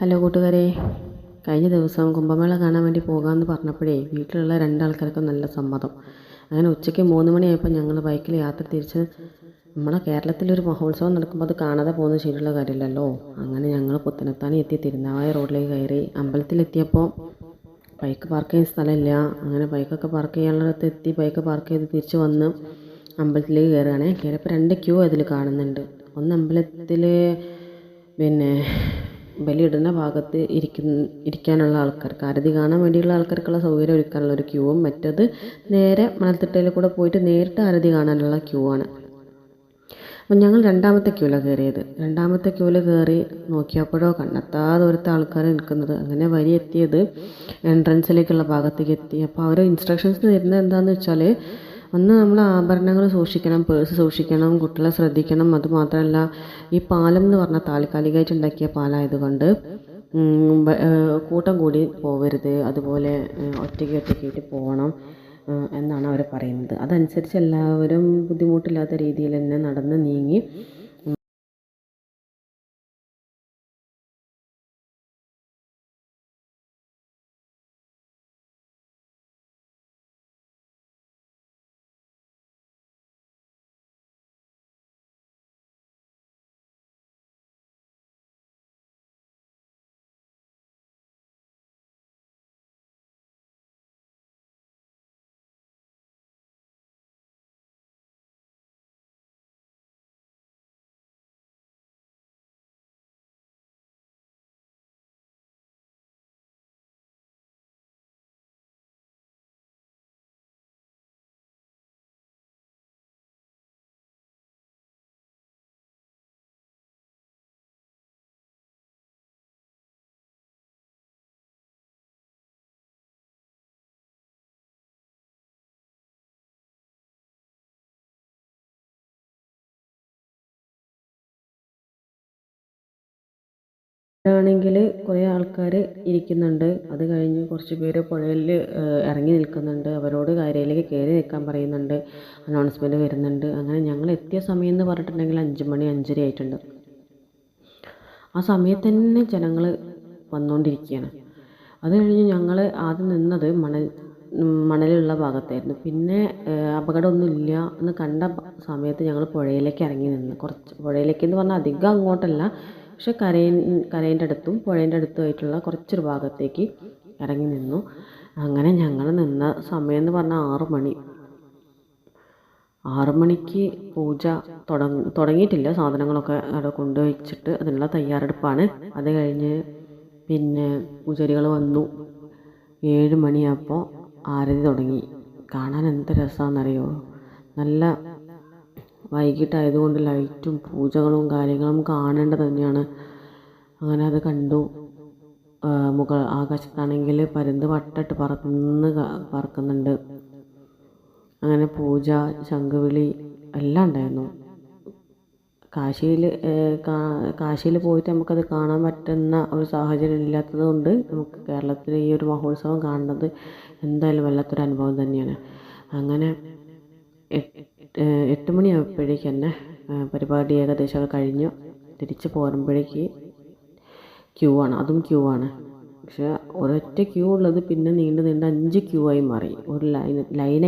Hello കൂട്ടുകാരെ. കഴിഞ്ഞ ദിവസം കുംഭമേള കാണാൻ വേണ്ടി പോകാമെന്ന് പറഞ്ഞപ്പോഴേ വീട്ടിലുള്ള രണ്ടാൾക്കാർക്ക് നല്ല സമ്മതം. അങ്ങനെ ഉച്ചയ്ക്ക് മൂന്ന് മണിയായപ്പോൾ ഞങ്ങൾ ബൈക്കിൽ യാത്ര തിരിച്ച് നമ്മളെ കേരളത്തിലൊരു മഹോത്സവം നടക്കുമ്പോൾ അത് കാണാതെ പോകുന്നത് ശരിയുള്ള കാര്യമില്ലല്ലോ. അങ്ങനെ ഞങ്ങൾ പുത്തനത്താണി എത്തി തിരുനാവായ റോഡിലേക്ക് കയറി അമ്പലത്തിലെത്തിയപ്പോൾ ബൈക്ക് പാർക്ക് ചെയ്യാൻ സ്ഥലമില്ല. അങ്ങനെ ബൈക്കൊക്കെ പാർക്ക് ചെയ്യാനുള്ളിടത്ത് എത്തി ബൈക്ക് പാർക്ക് ചെയ്ത് തിരിച്ച് വന്ന് അമ്പലത്തിലേക്ക് കയറുകയാണേ. കയറിയപ്പോൾ രണ്ട് ക്യൂ അതിൽ കാണുന്നുണ്ട്. ഒന്ന് അമ്പലത്തിൽ പിന്നെ ബലിയിടുന്ന ഭാഗത്ത് ഇരിക്കുന്ന ഇരിക്കാനുള്ള ആൾക്കാർക്ക് ആരതി കാണാൻ വേണ്ടിയുള്ള ആൾക്കാർക്കുള്ള സൗകര്യം ഒരുക്കാനുള്ള ഒരു ക്യൂവും മറ്റത് നേരെ മണൽത്തിട്ടയിൽ കൂടെ പോയിട്ട് നേരിട്ട് ആരതി കാണാനുള്ള ക്യൂ ആണ്. അപ്പം ഞങ്ങൾ രണ്ടാമത്തെ ക്യൂലാണ് കയറിയത് രണ്ടാമത്തെ ക്യൂവിൽ കയറി നോക്കിയപ്പോഴോ കണ്ടെത്താ ദൂരത്തെ ആൾക്കാർ നിൽക്കുന്നത്. അങ്ങനെ വരി എത്തിയത് എൻട്രൻസിലേക്കുള്ള ഭാഗത്തേക്ക് എത്തി. അപ്പോൾ അവർ ഇൻസ്ട്രക്ഷൻസ് തരുന്നത് എന്താണെന്ന് വെച്ചാൽ ഒന്ന് നമ്മൾ ആഭരണങ്ങൾ സൂക്ഷിക്കണം പേഴ്സ് സൂക്ഷിക്കണം കുട്ടികളെ ശ്രദ്ധിക്കണം. അതുമാത്രമല്ല ഈ പാലം എന്ന് പറഞ്ഞാൽ താൽക്കാലികമായിട്ട് ഉണ്ടാക്കിയ പാലായതുകൊണ്ട് കൂട്ടം കൂടി പോവരുത്. അതുപോലെ ഒറ്റയ്ക്ക് ഒറ്റയ്ക്കായിട്ട് പോകണം എന്നാണ് അവർ പറയുന്നത്. അതനുസരിച്ച് എല്ലാവരും ബുദ്ധിമുട്ടില്ലാത്ത രീതിയിൽ തന്നെ നടന്ന് നീങ്ങി ആണെങ്കിൽ കുറേ ആൾക്കാർ ഇരിക്കുന്നുണ്ട്. അത് കഴിഞ്ഞ് കുറച്ച് പേര് പുഴയിൽ ഇറങ്ങി നിൽക്കുന്നുണ്ട്. അവരോട് കരയിലേക്ക് കയറി നിൽക്കാൻ പറയുന്നുണ്ട്. അനൗൺസ്മെന്റ് വരുന്നുണ്ട്. അങ്ങനെ ഞങ്ങൾ എത്തിയ സമയം എന്ന് പറഞ്ഞിട്ടുണ്ടെങ്കിൽ അഞ്ച് മണി അഞ്ചര ആയിട്ടുണ്ട്. ആ സമയത്ത് തന്നെ ജനങ്ങൾ വന്നുകൊണ്ടിരിക്കുകയാണ് അത് കഴിഞ്ഞ് ഞങ്ങൾ ആദ്യം നിന്നത് മണൽ മണലുള്ള ഭാഗത്തായിരുന്നു. പിന്നെ അപകടമൊന്നുമില്ല എന്ന് കണ്ട സമയത്ത് ഞങ്ങൾ പുഴയിലേക്ക് ഇറങ്ങി നിന്ന്. കുറച്ച് പുഴയിലേക്ക് എന്ന് പറഞ്ഞാൽ അധികം അങ്ങോട്ടല്ല. പക്ഷെ കരയിൻ കരേന്റെ അടുത്തും പുഴേന്റെ അടുത്തുമായിട്ടുള്ള കുറച്ചൊരു ഭാഗത്തേക്ക് ഇറങ്ങി നിന്നു. അങ്ങനെ ഞങ്ങൾ നിന്ന സമയം എന്ന് പറഞ്ഞാൽ ആറ് മണി. ആറ് മണിക്ക് പൂജ തുടങ്ങ തുടങ്ങിയിട്ടില്ല. സാധനങ്ങളൊക്കെ അവിടെ കൊണ്ടുവച്ചിട്ട് അതിനുള്ള തയ്യാറെടുപ്പാണ്. അത് കഴിഞ്ഞ് പിന്നെ പൂജാരികൾ വന്നു. ഏഴ് മണിയായപ്പോൾ ആരതി തുടങ്ങി. കാണാൻ എന്ത് രസമാണെന്നറിയോ നല്ല വൈകിട്ടായതുകൊണ്ട് ലൈറ്റും പൂജകളും കാര്യങ്ങളും കാണേണ്ടത് തന്നെയാണ്. അങ്ങനെ അത് കണ്ടു. മുകൾ ആകാശത്താണെങ്കിൽ പരുന്ത് വട്ടിട്ട് പറന്ന് പറക്കുന്നുണ്ട്. അങ്ങനെ പൂജ ശംഖുവിളി എല്ലാം ഉണ്ടായിരുന്നു. കാശിയിൽ കാശിയിൽ പോയിട്ട് നമുക്കത് കാണാൻ പറ്റുന്ന ഒരു സാഹചര്യം ഇല്ലാത്തത് കൊണ്ട് നമുക്ക് കേരളത്തിൽ ഈ ഒരു മഹോത്സവം കാണുന്നത് എന്തായാലും വല്ലാത്തൊരു അനുഭവം തന്നെയാണ്. അങ്ങനെ എട്ട് മണിയാകുമ്പോഴേക്ക് തന്നെ പരിപാടി ഏകദേശം കഴിഞ്ഞു. തിരിച്ച് പോരുമ്പോഴേക്ക് ക്യൂ ആണ്. അതും ക്യൂ ആണ്. പക്ഷേ ഒരൊറ്റ ക്യൂ ഉള്ളത് പിന്നെ നീണ്ട് നീണ്ട് അഞ്ച് ക്യൂ ആയി മാറി. ഒരു ലൈൻ ലൈൻ